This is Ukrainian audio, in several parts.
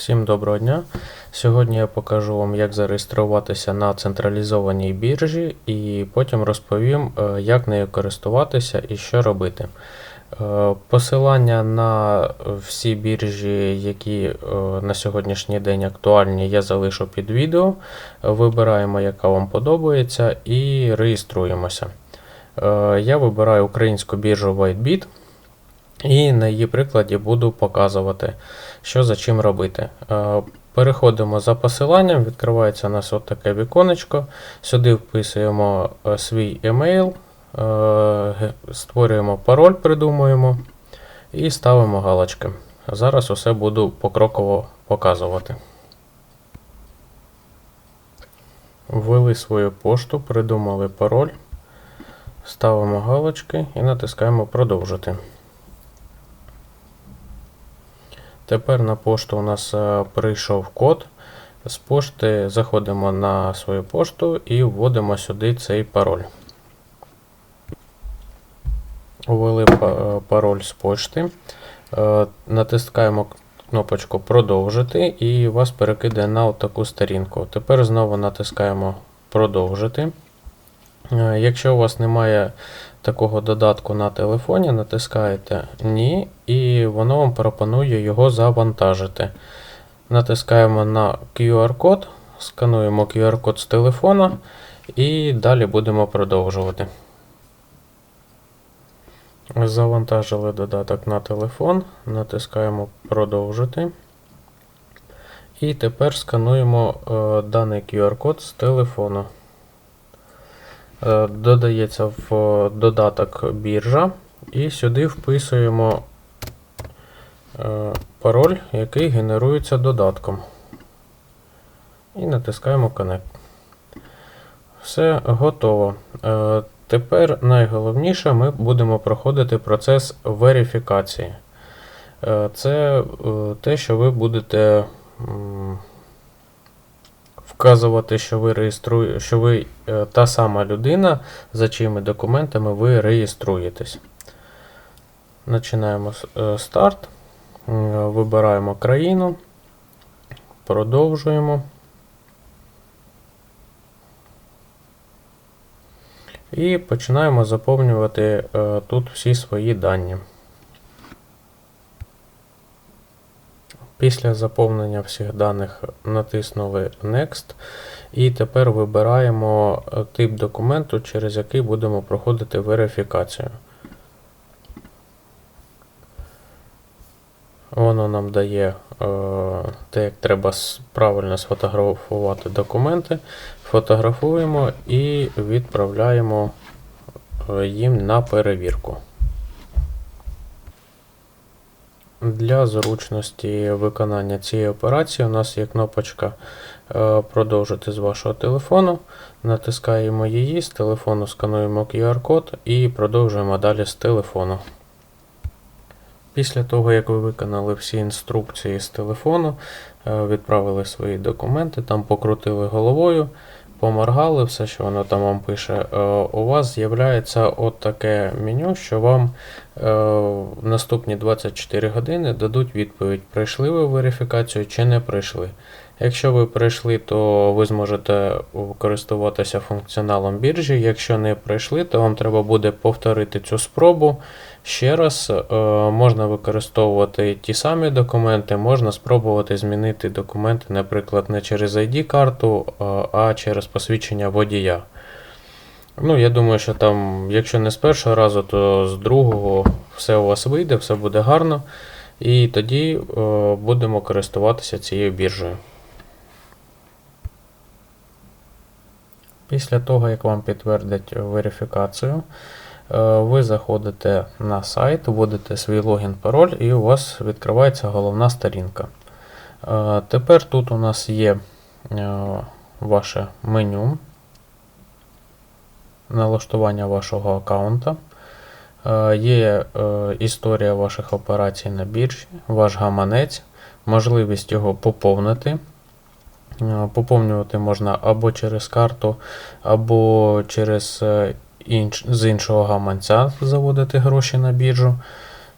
Всім доброго дня. Сьогодні я покажу вам, як зареєструватися на централізованій біржі, і потім розповім, е, як нею користуватися і що робити. Е, Посилання на всі біржі, які е, на сьогоднішній день актуальні, я залишу під відео. Вибираємо, яка вам подобається, і реєструємося. Я вибираю українську біржу WhiteBit. І на її прикладі буду показувати, що за чим робити. Е, Переходимо за посиланням, відкривається у нас от таке віконечко. Сюди вписуємо е, свій емейл, е, створюємо пароль, придумуємо і ставимо галочки. Зараз усе буду покроково показувати. Ввели свою пошту, придумали пароль, ставимо галочки і натискаємо продовжити. Тепер на пошту у нас е, прийшов код. З пошти заходимо на свою пошту і вводимо сюди цей пароль. Ввели е, пароль з пошти. Е, Натискаємо кнопочку Продовжити і вас перекидає на таку сторінку. Тепер знову натискаємо Продовжити. Е, Якщо у вас немає такого додатку на телефоні, натискаєте Ні, і воно вам пропонує його завантажити. Натискаємо на QR-код, скануємо QR-код з телефона і далі будемо продовжувати. Завантажили додаток на телефон, натискаємо Продовжити. І тепер скануємо е, даний QR-код з телефону. Е, Додається в е, додаток біржа, і сюди вписуємо е, пароль, який генерується додатком. І натискаємо Connect. Все готово. Тепер найголовніше ми будемо проходити процес верифікації. Це те, що ви будете вказувати, що ви реєструє, що ви е, та сама людина, за чиїми документами ви реєструєтесь. Починаємо е, старт. Вибираємо країну. Продовжуємо. І починаємо заповнювати е, тут всі свої дані. Після заповнення всіх даних натиснули Next. І тепер вибираємо е, тип документу, через який будемо проходити верифікацію. Воно нам дає е, те, як треба правильно сфотографувати документи. Фотографуємо і відправляємо е, їм на перевірку. Для зручності виконання цієї операції у нас є кнопочка е, Продовжити з вашого телефону. Натискаємо її, з телефону скануємо QR-код і продовжуємо далі з телефону. Після того, як ви виконали всі інструкції з телефону, е, відправили свої документи, там покрутили головою, поморгали, все, що воно там вам пише, е, у вас з'являється от таке меню, що вам е, в наступні 24 години дадуть відповідь, пройшли ви верифікацію чи не пройшли. Якщо ви пройшли, то ви зможете користуватися функціоналом біржі. Якщо не пройшли, то вам треба буде повторити цю спробу. Ще раз е, можна використовувати ті самі документи, можна спробувати змінити документи, наприклад, не через ID-карту, е, а через посвідчення водія. Ну, я думаю, що там, якщо не з першого разу, то з другого все у вас вийде, все буде гарно. І тоді е, будемо користуватися цією біржею. Після того, як вам підтвердять верифікацію, е, ви заходите на сайт, вводите свій логін, пароль, і у вас відкривається головна сторінка. Е, Тепер тут у нас є е, ваше меню, налаштування вашого аккаунта. Є історія ваших операцій на біржі, ваш гаманець, можливість його поповнити. Е, Поповнювати можна або через карту, або через е, інш, з іншого гаманця заводити гроші на біржу.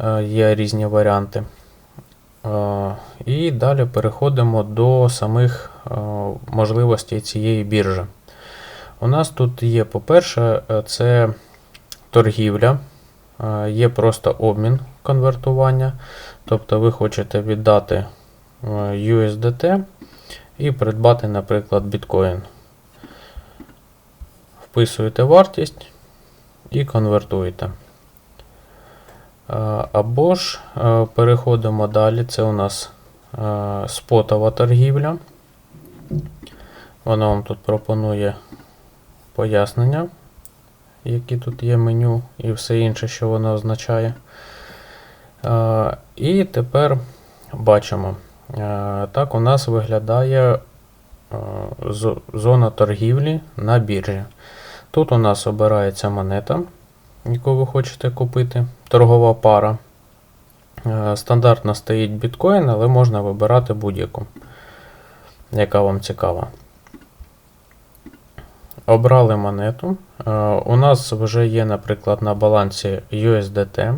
Е, Є різні варіанти. І далі переходимо до самих можливостей цієї біржі. У нас тут є, по-перше, це торгівля, є просто обмін конвертування. Тобто ви хочете віддати USDT і придбати, наприклад, біткоін. Вписуєте вартість і конвертуєте. Або ж переходимо далі. Це у нас спотова торгівля. Вона вам тут пропонує пояснення, які тут є меню і все інше, що воно означає. І тепер бачимо. Е, Так у нас виглядає е, зона торгівлі на біржі. Тут у нас обирається монета, яку ви хочете купити, торгова пара. Е, Стандартно стоїть біткоін, але можна вибирати будь-яку, яка вам цікава. Обрали монету. У нас вже є, наприклад, на балансі USDT.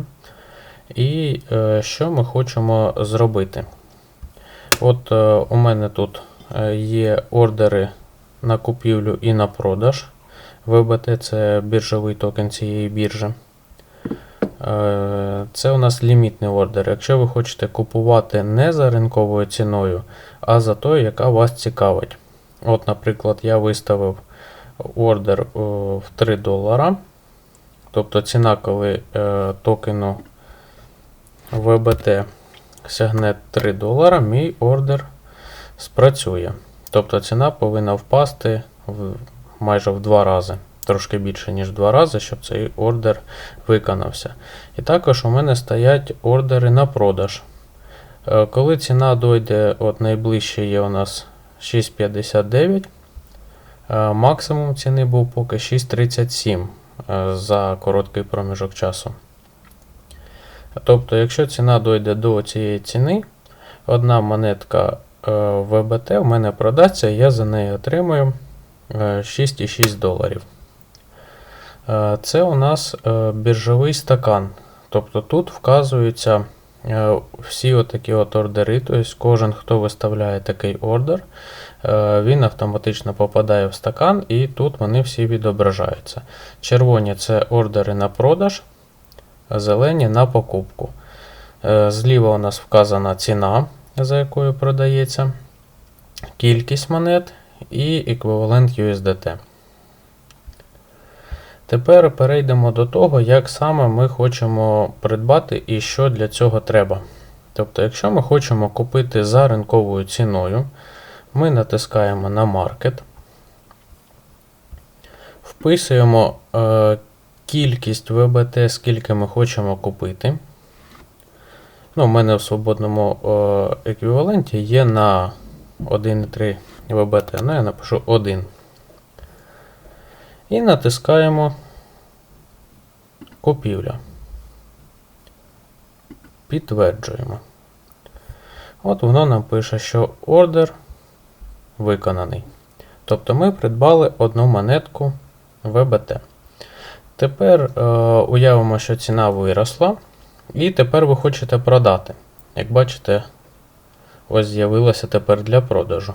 І що ми хочемо зробити? От е, у мене тут е, є ордери на купівлю і на продаж. ВБТ це біржовий токен цієї біржі. Е, Це у нас лімітний ордер. Якщо ви хочете купувати не за ринковою ціною, а за тою, яка вас цікавить. От, наприклад, я виставив ордер в 3 долара. Тобто ціна, коли токену ВБТ сягне 3 долара, мій ордер спрацює. Тобто ціна повинна впасти в, майже в 2 рази. Трошки більше, ніж в 2 рази, щоб цей ордер виконався. І також у мене стоять ордери на продаж. Е, Коли ціна дойде, от найближче є у нас 6,59. е, Максимум ціни був поки 6,37 е, за короткий проміжок часу. Тобто, якщо ціна дойде до цієї ціни, одна монетка е, ВБТ в мене продасться, я за неї отримую е, 6,6 доларів. Е, Це у нас е, біржовий стакан. Тобто тут вказуються е, всі отакі от ордери. Тобто кожен, хто виставляє такий ордер, е, він автоматично попадає в стакан, і тут вони всі відображаються. Червоні це ордери на продаж, зелені на покупку. Е, Зліва у нас вказана ціна, за якою продається, кількість монет і еквівалент USDT. Тепер перейдемо до того, як саме ми хочемо придбати і що для цього треба. Тобто, якщо ми хочемо купити за ринковою ціною, ми натискаємо на Market, вписуємо е, кількість ВБТ, скільки ми хочемо купити. Ну, у мене в свободному е, еквіваленті є на 1,3 ВБТ. Ну, я напишу 1. І натискаємо купівля. Підтверджуємо. От воно нам пише, що ордер виконаний. Тобто ми придбали одну монетку ВБТ. Тепер е, уявимо, що ціна виросла. І тепер ви хочете продати. Як бачите, ось з'явилося тепер для продажу.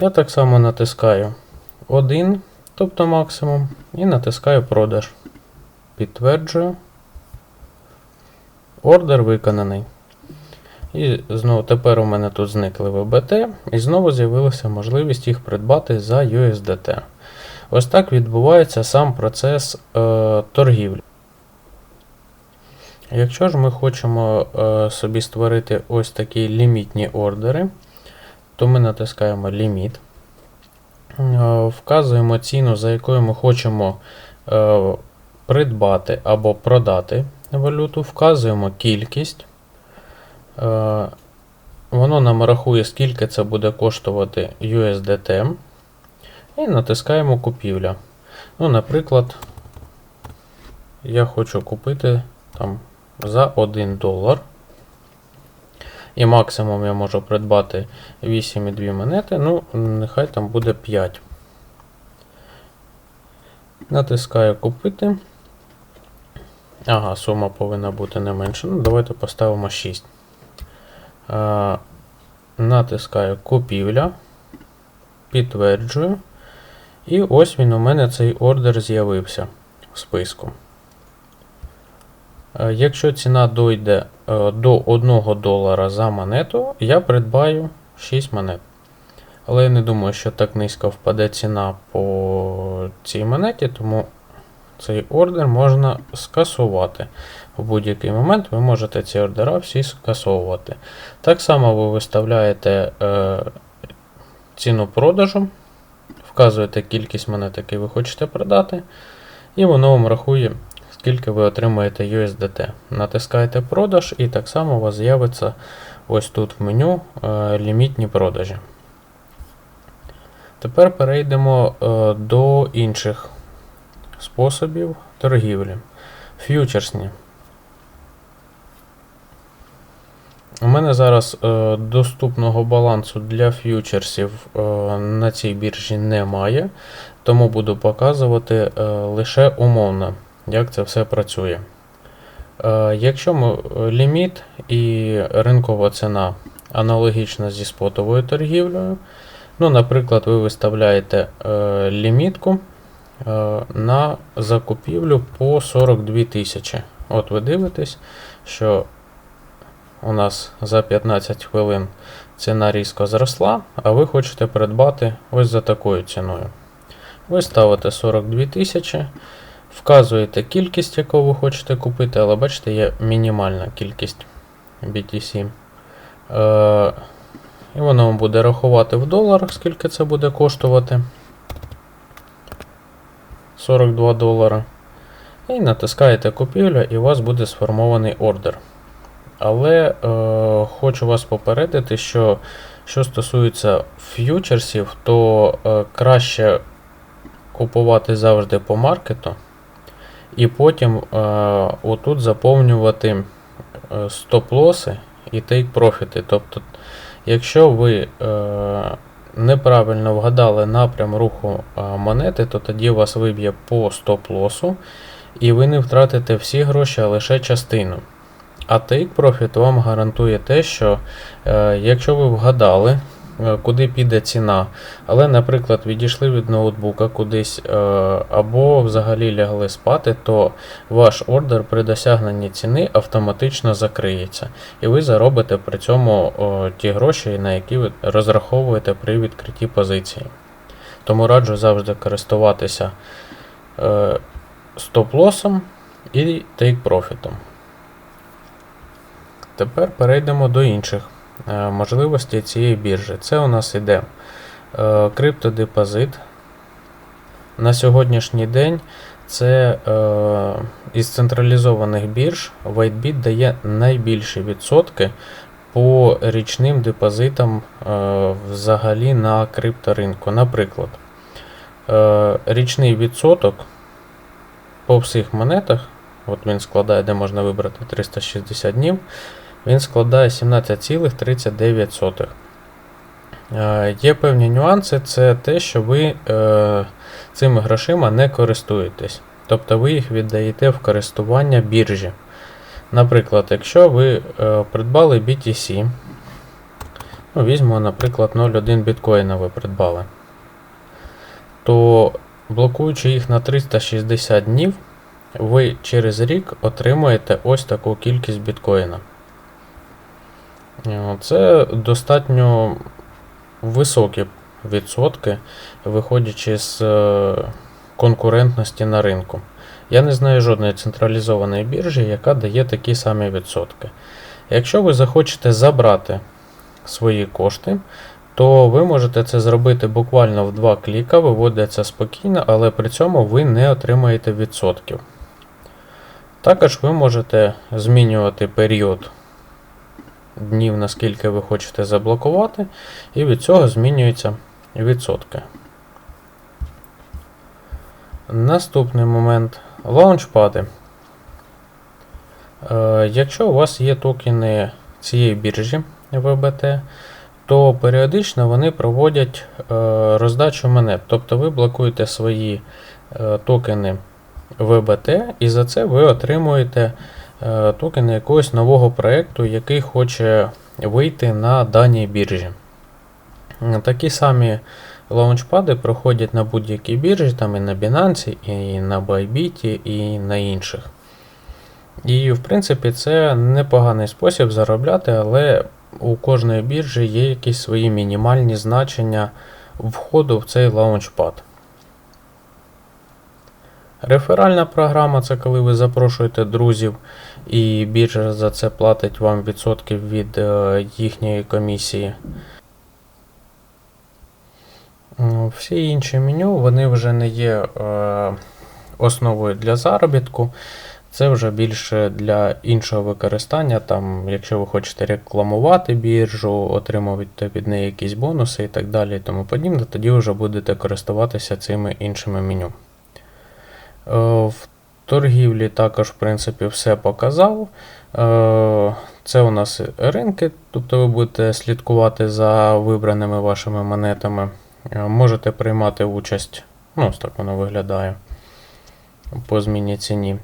Я так само натискаю 1, тобто максимум, і натискаю продаж. Підтверджую. Ордер виконаний. І знову тепер у мене тут зникли ВБТ, і знову з'явилася можливість їх придбати за USDT. Ось так відбувається сам процес е, торгівлі. Якщо ж ми хочемо е, собі створити ось такі лімітні ордери, то ми натискаємо ліміт, е, вказуємо ціну, за якою ми хочемо е, придбати або продати валюту, вказуємо кількість. Е, воно нам рахує, скільки це буде коштувати USDT. І натискаємо купівля. Ну, наприклад, я хочу купити там за 1 долар. І максимум я можу придбати 8,2 монети. Ну, нехай там буде 5. Натискаю купити. Ага, сума повинна бути не менше. Ну, давайте поставимо 6. Е, натискаю купівля, підтверджую. І ось він у мене цей ордер з'явився в списку. Е, Якщо ціна дойде е, до 1 долара за монету, я придбаю 6 монет. Але я не думаю, що так низько впаде ціна по цій монеті, тому цей ордер можна скасувати. В будь-який момент ви можете ці ордера всі скасовувати. Так само ви виставляєте е, ціну продажу, вказуєте кількість монет, які ви хочете продати, і воно вам рахує, скільки ви отримаєте USDT. Натискаєте продаж, і так само у вас з'явиться ось тут в меню е, лімітні продажі. Тепер перейдемо е, до інших способів торгівлі. Ф'ючерсні. У мене зараз е, доступного балансу для ф'ючерсів е, на цій біржі немає, тому буду показувати е, лише умовно, як це все працює. Е, якщо ми, е, ліміт і ринкова ціна аналогічна зі спотовою торгівлею, ну, наприклад, ви виставляєте е, лімітку е, на закупівлю по 42 тисячі. От ви дивитесь, що у нас за 15 хвилин ціна різко зросла, а ви хочете придбати ось за такою ціною. Ви ставите 42 тисячі, вказуєте кількість, яку ви хочете купити, але бачите, є мінімальна кількість BTC. Е, і воно вам буде рахувати в доларах, скільки це буде коштувати. 42 долара. І натискаєте купівля, і у вас буде сформований ордер. Але е, хочу вас попередити, що що стосується ф'ючерсів, то е, краще купувати завжди по маркету, і потім е, отут заповнювати е, стоп-лоси і тейк-профіти. Тобто, якщо ви е, неправильно вгадали напрям руху е, монети, то тоді вас виб'є по стоп-лосу, і ви не втратите всі гроші, а лише частину. А Take Profit вам гарантує те, що е, якщо ви вгадали, е, куди піде ціна, але, наприклад, відійшли від ноутбука кудись е, або взагалі лягли спати, то ваш ордер при досягненні ціни автоматично закриється. І ви заробите при цьому о, ті гроші, на які ви розраховуєте при відкритті позиції. Тому раджу завжди користуватися е, стоп-лосом і тейк-профітом. Тепер перейдемо до інших е, можливостей цієї біржі. Це у нас іде е, криптодепозит. На сьогоднішній день це е, із централізованих бірж WhiteBit дає найбільші відсотки по річним депозитам е, взагалі на крипторинку. Наприклад, е, річний відсоток по всіх монетах, от він складає, де можна вибрати 360 днів він складає 17,39. Е, Є певні нюанси, це те, що ви е, цими грошима не користуєтесь. Тобто ви їх віддаєте в користування біржі. Наприклад, якщо ви е, придбали BTC, ну, візьмемо, наприклад, 0,1 біткоїна ви придбали, то блокуючи їх на 360 днів, ви через рік отримуєте ось таку кількість біткоїна. Це достатньо високі відсотки, виходячи з е, конкурентності на ринку. Я не знаю жодної централізованої біржі, яка дає такі самі відсотки. Якщо ви захочете забрати свої кошти, то ви можете це зробити буквально в два кліка, виводиться спокійно, але при цьому ви не отримаєте відсотків. Також ви можете змінювати період днів, наскільки ви хочете заблокувати, і від цього змінюються відсотки. Наступний момент лаунчпади. Е, Якщо у вас є токени цієї біржі VBT, то періодично вони проводять е, роздачу монет. Тобто ви блокуєте свої е, токени VBT, і за це ви отримуєте токени якогось нового проєкту, який хоче вийти на даній біржі. Е, Такі самі лаунчпади проходять на будь-якій біржі, там і на Binance, і на Bybit, і на інших. І, в принципі, це непоганий спосіб заробляти, але у кожної біржі є якісь свої мінімальні значення входу в цей лаунчпад. Реферальна програма це коли ви запрошуєте друзів, і біржа за це платить вам відсотків від е, їхньої комісії. Всі інші меню вони вже не є е, основою для заробітку. Це вже більше для іншого використання. Там, якщо ви хочете рекламувати біржу, отримувати від неї якісь бонуси і так далі, і тому подібне, тоді вже будете користуватися цими іншими меню. Е, В торгівлі також, в принципі, все показав. Е, Це у нас ринки, тобто ви будете слідкувати за вибраними вашими монетами. Е, Можете приймати участь, ну, ось так воно виглядає по зміні ціні.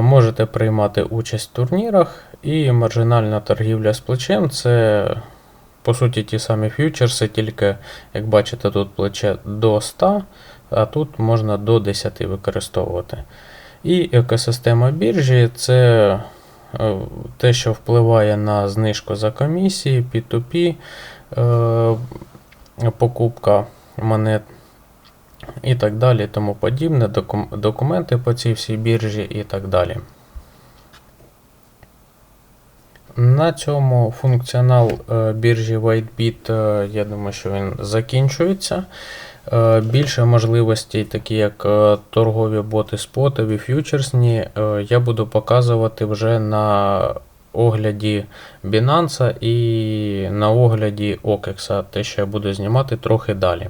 Можете приймати участь в турнірах і маржинальна торгівля з плечем це по суті ті самі ф'ючерси, тільки, як бачите, тут плече до 100, а тут можна до 10 використовувати. І екосистема біржі це е, те, що впливає на знижку за комісії, P2P, е, покупка монет і так далі, тому подібне, документи по цій всій біржі і так далі. На цьому функціонал е, біржі WhiteBit, я думаю, що він закінчується. Е, Більше можливостей, такі як е, торгові боти спотові, ф'ючерсні, е, я буду показувати вже на огляді Binance і на огляді OKEX, те, що я буду знімати трохи далі.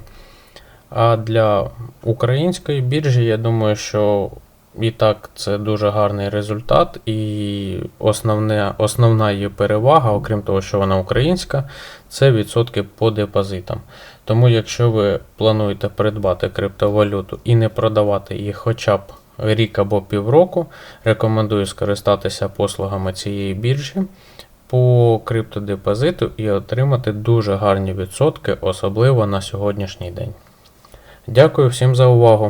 А для української біржі, я думаю, що і так це дуже гарний результат, і основне, основна її перевага, окрім того, що вона українська, це відсотки по депозитам. Тому, якщо ви плануєте придбати криптовалюту і не продавати її хоча б рік або півроку, рекомендую скористатися послугами цієї біржі по криптодепозиту і отримати дуже гарні відсотки, особливо на сьогоднішній день. Дякую всім за увагу!